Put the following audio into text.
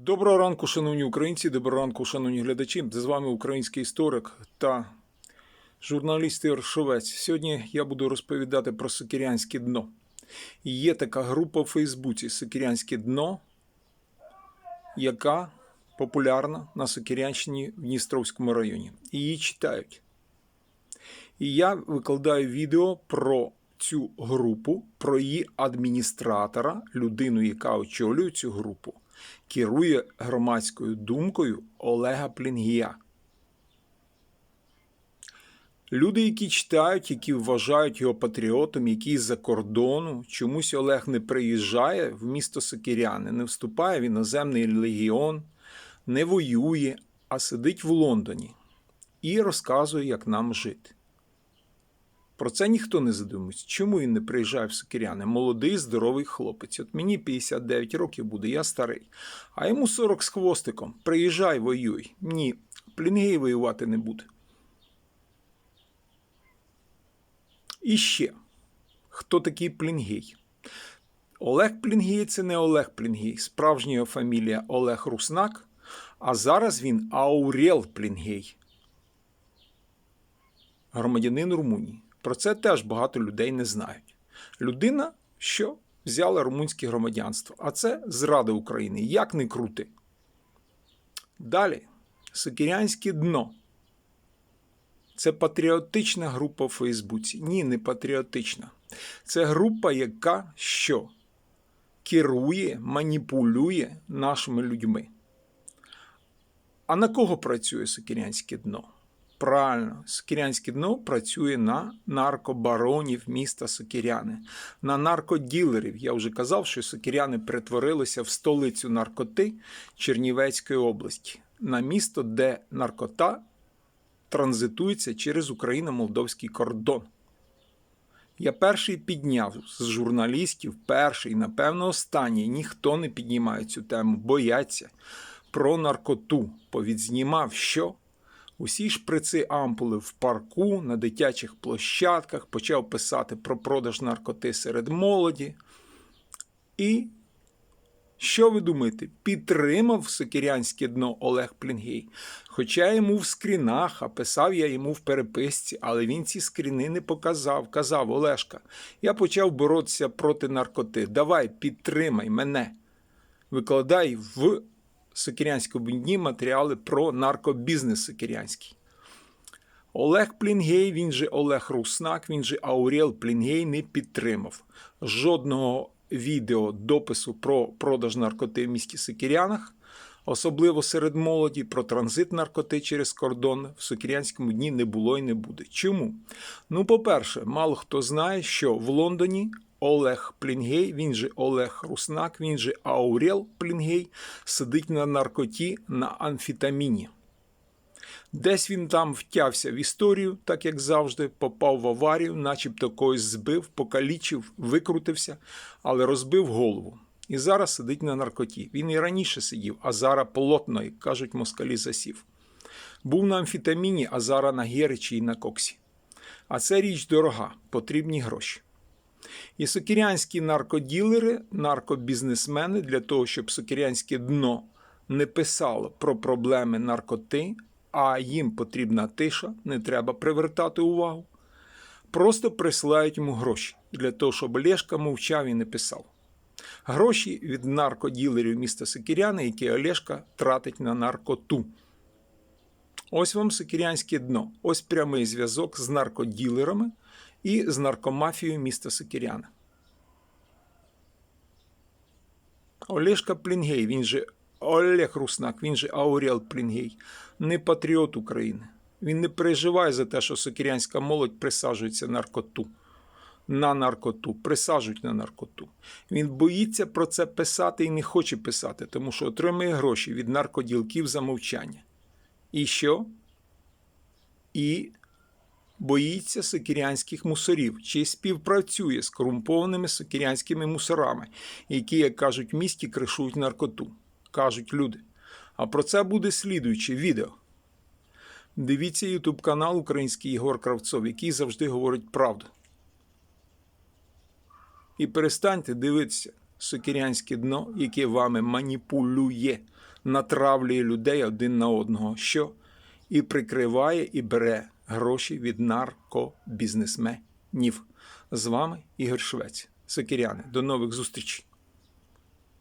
Доброго ранку, шановні українці, доброго ранку, шановні глядачі. З вами український історик та журналіст Ігор Шовець. Сьогодні я буду розповідати про Сокирянське дно. Є така група в Фейсбуці Сокирянське дно, яка популярна на Сокирянщині в Дністровському районі. Її читають. І я викладаю відео про цю групу, про її адміністратора, людину, яка очолює цю групу, керує громадською думкою Олега Плінгія. Люди, які читають, які вважають його патріотом, які з-за кордону, чомусь Олег не приїжджає в місто Сокиряни, не вступає в іноземний легіон, не воює, а сидить в Лондоні і розказує, як нам жити. Про це ніхто не задумується. Чому він не приїжджає в Сокиряни? Молодий, здоровий хлопець. От мені 59 років буде, я старий. А йому 40 з хвостиком. Приїжджай, воюй. Ні, Плінгей воювати не буде. І ще, хто такий Плінгей? Олег Плінгей це не Олег Плінгей. Справжня його фамілія Олег Руснак, а зараз він Аурел Плінгей. Громадянин Румунії. Про це теж багато людей не знають. Людина, що взяла румунське громадянство, а це зрада України. Як не крути. Далі, Сокирянське дно. Це патріотична група в Фейсбуці. Ні, не патріотична. Це група, яка що? Керує, маніпулює нашими людьми. А на кого працює Сокирянське дно? Правильно, Сокирянське дно працює на наркобаронів міста Сокиряни, на наркоділерів. Я вже казав, що Сокиряни перетворилися в столицю наркоти Чернівецької області, на місто, де наркота транзитується через Україно-молдовський кордон. Я перший підняв з журналістів, перший, напевно, останній. Ніхто не піднімає цю тему, бояться про наркоту. Повідзнімав, що усі шприци ампули в парку, на дитячих площадках, почав писати про продаж наркоти серед молоді. І що ви думаєте, підтримав сокирянське дно Олег Плінгей? Хоча йому в скрінах, а писав я йому в переписці, але він ці скріни не показав. Казав Олешка, я почав боротися проти наркоти. Давай, підтримай мене. Викладай в Сокирянському дні матеріали про наркобізнес Сокирянський. Олег Плінгей, він же Олег Руснак, він же Аурел Плінгей не підтримав жодного відео допису про продаж наркоти в місті Сокирянах, особливо серед молоді, про транзит наркоти через кордон в Сокирянському дні не було і не буде. Чому? Ну, по-перше, мало хто знає, що в Лондоні Олег Плінгей, він же Олег Руснак, він же Аурел Плінгей, сидить на наркоті на амфітаміні. Десь він там втявся в історію, так як завжди, попав в аварію, начебто когось збив, покалічив, викрутився, але розбив голову. І зараз сидить на наркоті. Він і раніше сидів, а зараз плотно, як кажуть москалі, засів. Був на амфітаміні, а зараз на геричі і на коксі. А це річ дорога, потрібні гроші. І сокирянські наркоділери, наркобізнесмени для того, щоб сокирянське дно не писало про проблеми наркоти, а їм потрібна тиша, не треба привертати увагу. Просто присилають йому гроші для того, щоб Олешка мовчав і не писав. Гроші від наркоділерів міста Сокиряни, які Олешка тратить на наркоту. Ось вам сокирянське дно. Ось прямий зв'язок з наркоділерами і з наркомафією міста Сокиряна. Олешка Плінгей, він же Олег Руснак, він же Аурел Плінгей, не патріот України. Він не переживає за те, що сокирянська молодь присаджується наркоту. На наркоту, присаджують на наркоту. Він боїться про це писати і не хоче писати, тому що отримує гроші від наркоділків за мовчання. І що? І боїться сокирянських мусорів, чи співпрацює з корумпованими сокирянськими мусорами, які, як кажуть, в місті кришують наркоту. Кажуть люди. А про це буде слідуюче відео. Дивіться ютуб канал Український Єгор Кравцов, який завжди говорить правду. І перестаньте дивитися сокирянське дно, яке вами маніпулює, натравлює людей один на одного, що і прикриває і бере гроші від наркобізнесменів. З вами Ігор Швець. Сокіряни. До нових зустрічей.